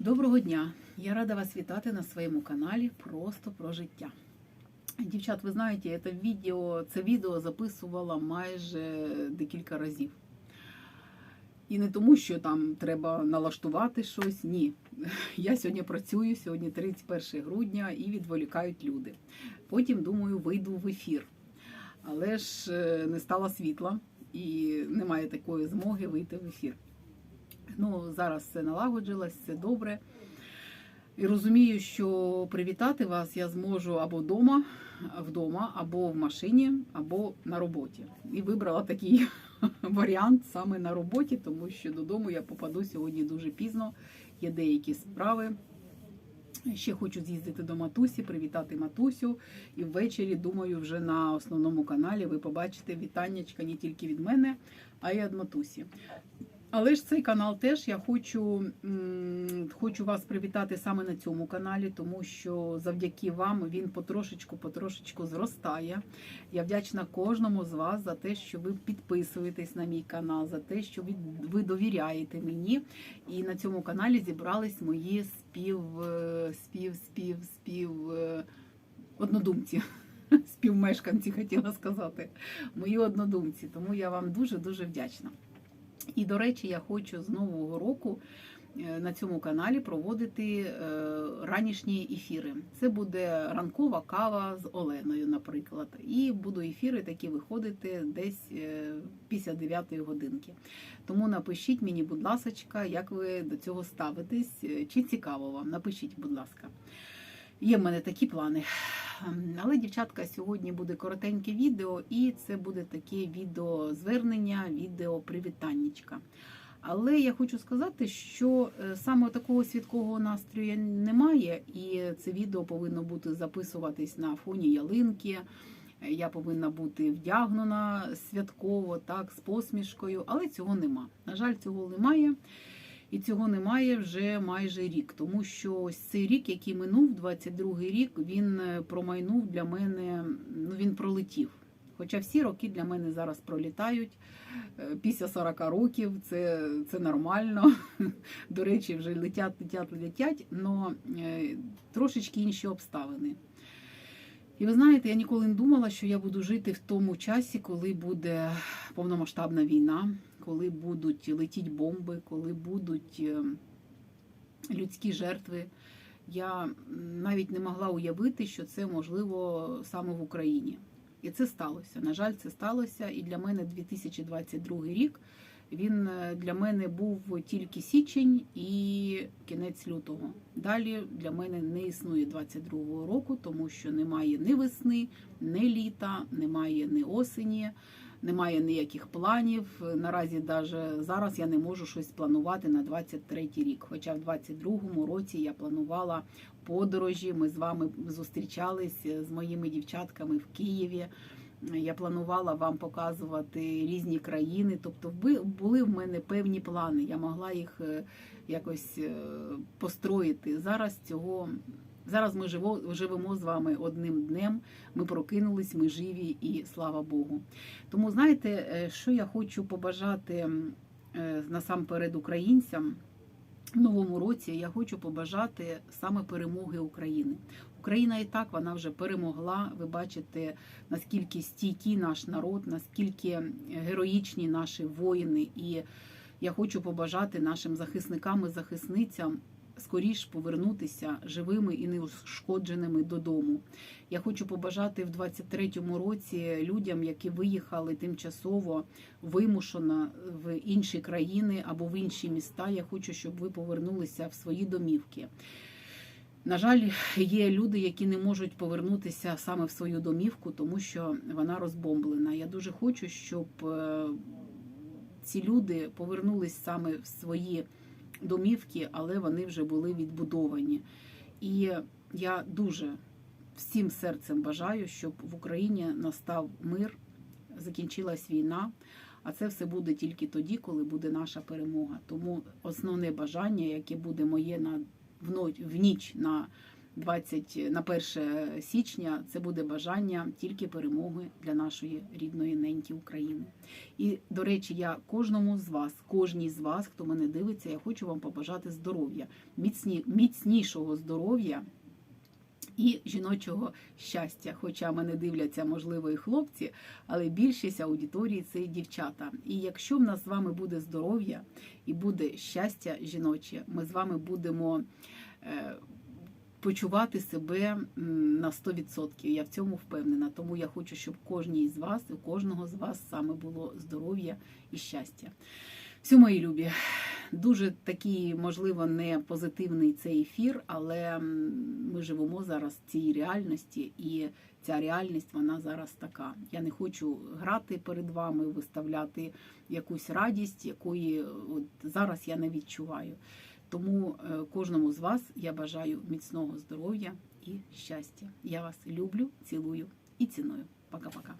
Доброго дня! Я рада вас вітати на своєму каналі Просто про життя. Дівчат, ви знаєте, це відео, це відео записувала майже декілька разів. І не тому, що там треба налаштувати щось. Ні. Я сьогодні працюю, сьогодні 31 грудня і відволікають люди. Потім, думаю, вийду в ефір. Але ж е, не стало світла і немає такої змоги вийти в ефір. Ну, зараз все налагоджилось, все добре. І розумію, що привітати вас я зможу або вдома, вдома, або в машині, або на роботі. І вибрала такий варіант саме на роботі, тому що додому я попаду сьогодні дуже пізно. Є деякі справи. Ще хочу з'їздити до матусі, привітати матусю. І ввечері, думаю, вже на основному каналі ви побачите вітаннячка не тільки від мене, а й від матусі. Але ж цей канал теж я хочу, хочу вас привітати саме на цьому каналі, тому що завдяки вам він потрошечку-потрошечку зростає. Я вдячна кожному з вас за те, що ви підписуєтесь на мій канал, за те, що ви, довіряєте мені. І на цьому каналі зібрались мої спів, е, спів, спів, спів е, однодумці. Співмешканці хотіла сказати, мої однодумці. Тому я вам дуже дуже вдячна. І, до речі, я хочу з нового року е, на цьому каналі проводити е, ранішні ефіри. Це буде ранкова кава з Оленою, наприклад. І буду ефіри такі виходити десь е, після 9 годинки. Тому напишіть мені, будь ласка, як ви до цього ставитесь, чи цікаво вам. Напишіть, будь ласка. Є в мене такі плани. Ем, Але, дівчатка, сьогодні буде коротеньке відео, і це буде таке відео звернення, відео привітаннячка. Але я хочу сказати, що е, саме такого свідкого настрою немає, і це відео повинно бути записуватись на фоні ялинки. Е, Я повинна бути вдягнена святково, так, з посмішкою, але цього нема. На жаль, цього немає. І цього немає вже майже рік, тому що ось цей рік, який минув, 22-й рік, він е, промайнув для мене, ну він пролетів. Хоча всі роки для мене зараз пролітають е, після 40 років, це, це нормально. До речі, вже летять, летять, летять, але трошечки інші обставини. І ви знаєте, я ніколи не думала, що я буду жити в тому часі, коли буде повномасштабна війна, коли будуть летіти бомби, коли будуть е, людські жертви. Я навіть не могла уявити, що це можливо саме в Україні. І це сталося. На жаль, це сталося. І для мене 2022 рік він е, для мене був тільки січень і кінець лютого. Далі для мене не існує 22-го року, тому що немає ні весни, ні літа, немає ні осені, немає ніяких планів. Наразі навіть зараз я не можу щось планувати на 23-й рік. Хоча в 22-му році я планувала подорожі. Ми з вами зустрічались з моїми дівчатками в Києві. Я планувала вам показувати різні країни, тобто були в мене певні плани. Я могла їх е, якось е, построїти. Зараз цього зараз ми живо, живемо з вами одним днем. Ми прокинулись, ми живі і слава Богу. Тому знаєте, е, що я хочу побажати е, насамперед українцям. В новому році я хочу побажати саме перемоги України. Україна і так вона вже перемогла. Ви бачите, наскільки стійкий наш народ, наскільки героїчні наші воїни. І я хочу побажати нашим захисникам і захисницям скоріш повернутися живими і неушкодженими додому. Я хочу побажати в 23-му році людям, які виїхали тимчасово вимушено в інші країни або в інші міста. Я хочу, щоб ви повернулися в свої домівки. На жаль, є люди, які не можуть повернутися саме в свою домівку, тому що вона розбомблена. Я дуже хочу, щоб е, ці люди повернулись саме в свої домівки, але вони вже були відбудовані. І я дуже всім серцем бажаю, щоб в Україні настав мир, закінчилась війна. А це все буде тільки тоді, коли буде наша перемога. Тому основне бажання, яке буде моє на в ніч на 20 на 1 січня це буде бажання тільки перемоги для нашої рідної неньки України. І до речі, я кожному з вас, кожній з вас, хто мене дивиться, я хочу вам побажати здоров'я, міцні, міцнішого здоров'я. І жіночого щастя, хоча мене дивляться, можливо, і хлопці, але більшість аудиторії це дівчата. І якщо в нас з вами буде здоров'я і буде щастя жіноче, ми з вами будемо е, почувати себе на 100%. Я в цьому впевнена. Тому я хочу, щоб кожній з вас, у кожного з вас саме було здоров'я і щастя. Всі мої любі, дуже такий, можливо, не позитивний цей ефір, але ми живемо зараз в цій реальності, і ця реальність вона зараз така. Я не хочу грати перед вами, виставляти якусь радість, якої от зараз я не відчуваю. Тому е, кожному з вас я бажаю міцного здоров'я і щастя. Я вас люблю, цілую і ціную. Пока-пока.